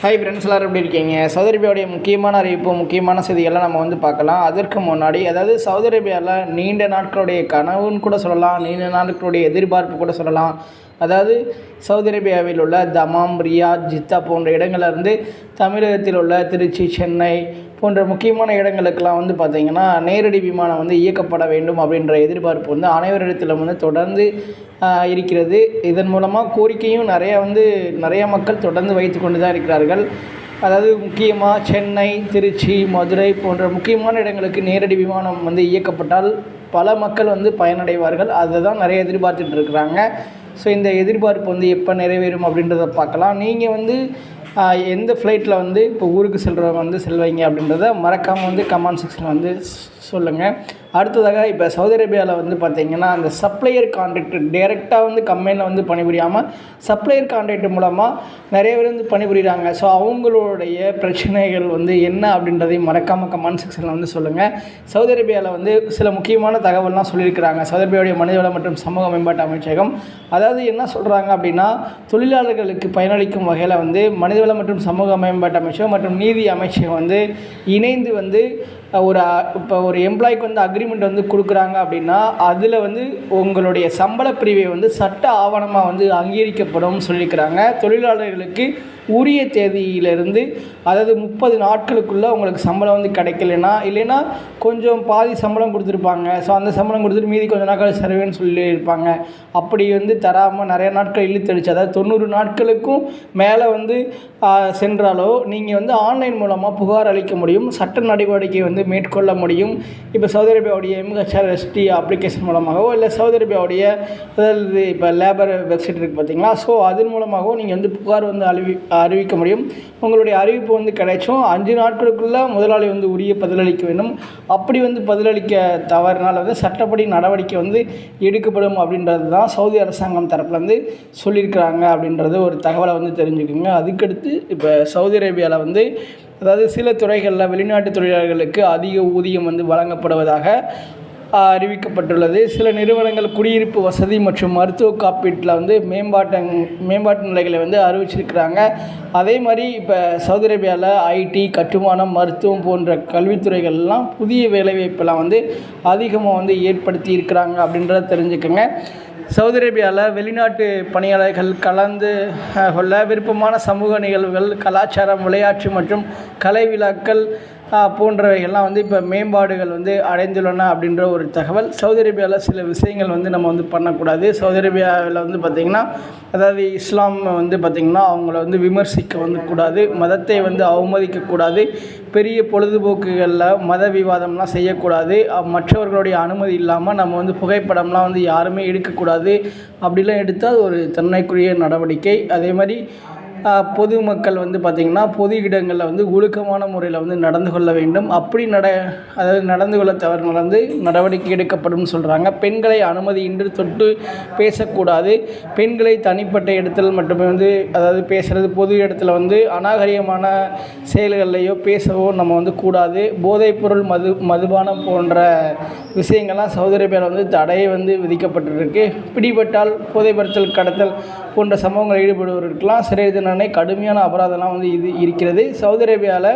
Hi friends எல்லோரும் எப்படி இருக்கீங்க? சவுதி அரேபியாவுடைய முக்கியமான அறிவிப்பு முக்கியமான செய்திகள்லாம் நம்ம வந்து பார்க்கலாம். அதற்கு முன்னாடி அதாவது சவுதி அரேபியாவில் நீண்ட நாட்களுடைய கனவுன்னு கூட சொல்லலாம் நீண்ட நாட்களுடைய எதிர்பார்ப்பு கூட சொல்லலாம். அதாவது சவுதி அரேபியாவில் உள்ள தமாம் ரியாத் ஜித்தா போன்ற இடங்களிலிருந்து தமிழகத்தில் உள்ள திருச்சி சென்னை போன்ற முக்கியமான இடங்களுக்கெல்லாம் வந்து பார்த்திங்கன்னா நேரடி விமானம் வந்து இயக்கப்பட வேண்டும் அப்படின்ற எதிர்பார்ப்பு வந்து அனைவரிடத்திலும் வந்து தொடர்ந்து இருக்கிறது. இதன் மூலமாக கோரிக்கையும் நிறையா வந்து நிறைய மக்கள் தொடர்ந்து வைத்து கொண்டு தான் இருக்கிறார்கள். அதாவது முக்கியமாக சென்னை திருச்சி மதுரை போன்ற முக்கியமான இடங்களுக்கு நேரடி விமானம் வந்து இயக்கப்பட்டால் பல மக்கள் வந்து பயனடைவார்கள். அதை தான் நிறைய எதிர்பார்த்துட்டு இருக்கிறாங்க. ஸோ இந்த எதிர்பார்ப்பு வந்து எப்போ நிறைவேறும் அப்படின்றத பார்க்கலாம். நீங்கள் வந்து எந்த ஃப்ளைட்டில் வந்து இப்போ ஊருக்கு செல்கிறவங்க வந்து செல்வீங்க அப்படின்றத மறக்காமல் வந்து கமெண்ட் செக்ஷனில் வந்து சொல்லுங்கள் அடுத்ததாக இப்போ சவுதி அரேபியாவில் வந்து பார்த்திங்கன்னா அந்த சப்ளையர் கான்ட்ராக்ட் டேரெக்டாக வந்து கம்பெனியில் வந்து பணிபுரியாமல் சப்ளையர் கான்ட்ராக்ட் மூலமாக நிறைய பேர் வந்து பணிபுரிகிறாங்க ஸோ அவங்களுடைய பிரச்சனைகள் வந்து என்ன அப்படின்றதையும் மறக்காமல் கமெண்ட் செக்ஷனில் வந்து சொல்லுங்கள் சவுதி அரேபியாவில் வந்து சில முக்கியமான தகவல்லாம் சொல்லியிருக்கிறாங்க. சவுதி அரேபியாவுடைய மனிதவள மற்றும் சமூக மேம்பாட்டு அமைச்சகம். அதாவது என்ன சொல்கிறாங்க அப்படின்னா தொழிலாளர்களுக்கு பயனளிக்கும் வகையில் வந்து மனித மனிதவள மற்றும் சமூக மேம்பாட்டு அமைச்சகம் மற்றும் நீதி அமைச்சகம் வந்து இணைந்து வந்து ஒரு இப்போ ஒரு எம்ப்ளாய்க்கு வந்து அக்ரிமெண்ட் வந்து கொடுக்குறாங்க அப்படின்னா அதில் வந்து உங்களுடைய சம்பள பிரிவை வந்து சட்ட ஆவணமாக வந்து அங்கீகரிக்கப்படும் சொல்லியிருக்கிறாங்க. தொழிலாளர்களுக்கு உரிய தேதியிலிருந்து அதாவது முப்பது நாட்களுக்குள்ளே உங்களுக்கு சம்பளம் வந்து கிடைக்கலனா இல்லைன்னா கொஞ்சம் பாதி சம்பளம் கொடுத்துருப்பாங்க. ஸோ அந்த சம்பளம் கொடுத்துட்டு மீதி கொஞ்சம் நாட்கள் சர்வேன்னு சொல்லியிருப்பாங்க. அப்படி வந்து தராமல் நிறைய நாட்கள் இழுத்தடிச்சு அதாவது தொண்ணூறு நாட்களுக்கும் மேலே வந்து சென்றாலோ நீங்கள் வந்து ஆன்லைன் மூலமாக புகார் அளிக்க முடியும். சட்ட நடவடிக்கை வந்து மேற்கொள்ள முடியும். இப்போ சவுதி அரேபியாவுடைய எம்ஹெச்ஆர் எஸ்டி அப்ளிகேஷன் மூலமாகவோ இல்லை சவுதி அரேபியாவுடைய அதாவது இப்போ லேபர் வெப்சைட் இருக்குது பார்த்தீங்களா ஸோ அதன் மூலமாகவோ நீங்கள் வந்து புகார் வந்து அறிவி அறிவிக்க முடியும். உங்களுடைய அறிவிப்பு வந்து கிடைச்சும் அஞ்சு நாட்களுக்குள்ளே முதலாளி வந்து உரிய பதிலளிக்க வேண்டும். அப்படி வந்து பதிலளிக்க தவறினால் வந்து சட்டப்படி நடவடிக்கை வந்து எடுக்கப்படும் அப்படின்றது தான் சவுதி அரசாங்கம் தரப்புலேருந்து சொல்லியிருக்கிறாங்க அப்படின்றது ஒரு தகவலை வந்து தெரிஞ்சுக்கோங்க. அதுக்கடுத்து இப்போ சவுதி அரேபியாவில் வந்து அதாவது சில துறைகளில் வெளிநாட்டு தொழிலாளர்களுக்கு அதிக ஊதியம் வந்து வழங்கப்படுவதாக அறிவிக்கப்பட்டுள்ளது. சில நிறுவனங்கள் குடியிருப்பு வசதி மற்றும் மருத்துவ காப்பீட்டில் வந்து மேம்பாட்டு மேம்பாட்டு நிலைகளை வந்து அறிவிச்சிருக்கிறாங்க. அதே மாதிரி இப்போ சவுதி அரேபியாவில் ஐடி கட்டுமானம் மருத்துவம் போன்ற கல்வித்துறைகள்லாம் புதிய வேலைவாய்ப்பெல்லாம் வந்து அதிகமாக வந்து ஏற்படுத்தி இருக்கிறாங்க அப்படின்றத தெரிஞ்சுக்கோங்க. சவுதி அரேபியாவில் வெளிநாட்டு பணியாளர்கள் கலந்து கொள்ள விருப்பமான சமூக நிகழ்வுகள் கலாச்சாரம் விளையாட்டு மற்றும் கலை விழாக்கள் போன்றவைகள்லாம் வந்து இப்போ மேம்பாடுகள் வந்து அடைந்துள்ளன அப்படின்ற ஒரு தகவல். சவுதி அரேபியாவில் சில விஷயங்கள் வந்து நம்ம வந்து பண்ணக்கூடாது. சவுதி அரேபியாவில் வந்து பார்த்திங்கன்னா அதாவது இஸ்லாம் வந்து பார்த்திங்கன்னா அவங்கள வந்து விமர்சிக்க வந்து கூடாது. மதத்தை வந்து அவமதிக்கக்கூடாது பெரிய பொழுதுபோக்குகளில் மத விவாதம்லாம் செய்யக்கூடாது. மற்றவர்களுடைய அனுமதி இல்லாமல் நம்ம வந்து புகைப்படம்லாம் வந்து யாருமே எடுக்கக்கூடாது. அப்படிலாம் எடுத்தால் ஒரு தன்மைக்குரிய நடவடிக்கை. அதே மாதிரி பொதுமக்கள் வந்து பார்த்திங்கன்னா பொது இடங்களில் வந்து ஒழுக்கமான முறையில் வந்து நடந்து கொள்ள வேண்டும். அப்படி நட அதாவது நடந்து கொள்ள தவறு நடந்து நடவடிக்கை எடுக்கப்படும் சொல்கிறாங்க பெண்களை அனுமதியின்றி தொட்டு பேசக்கூடாது. பெண்களை தனிப்பட்ட இடத்தில் மட்டுமே வந்து அதாவது பேசுகிறது பொது இடத்துல வந்து அநாகரிகமான செயல்கள்லையோ பேசவோ நம்ம வந்து கூடாது. போதைப்பொருள் மது மதுபானம் போன்ற விஷயங்கள்லாம் சவுதி அரேபியாவில் வந்து தடை வந்து விதிக்கப்பட்டிருக்கு. பிடிபட்டால் போதைப்படுத்தல் கடத்தல் போன்ற சம்பவங்களில் ஈடுபடுவதற்கெல்லாம் சிறை தண்டனை கடுமையான அபராதம்லாம் வந்து இது இருக்கிறது. சவுதி அரேபியாவில்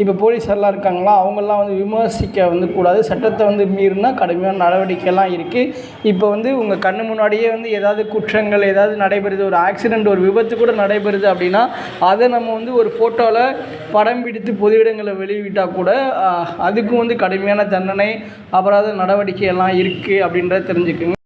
இப்போ போலீஸார்லாம் இருக்காங்களா அவங்கெல்லாம் வந்து விமர்சிக்க வந்து கூடாது. சட்டத்தை வந்து மீறினா கடுமையான நடவடிக்கைலாம் இருக்குது இப்போ வந்து உங்கள் கண்ணு முன்னாடியே வந்து ஏதாவது குற்றங்கள் ஏதாவது நடைபெறுது ஒரு ஆக்சிடெண்ட் ஒரு விபத்து கூட நடைபெறுது அப்படின்னா அதை நம்ம வந்து ஒரு ஃபோட்டோவில் படம் பிடித்து பொது இடங்களை வெளியிட்டால் கூட அதுக்கும் வந்து கடுமையான தண்டனை அபராத நடவடிக்கை எல்லாம் இருக்குது அப்படின்றத தெரிஞ்சுக்கோங்க.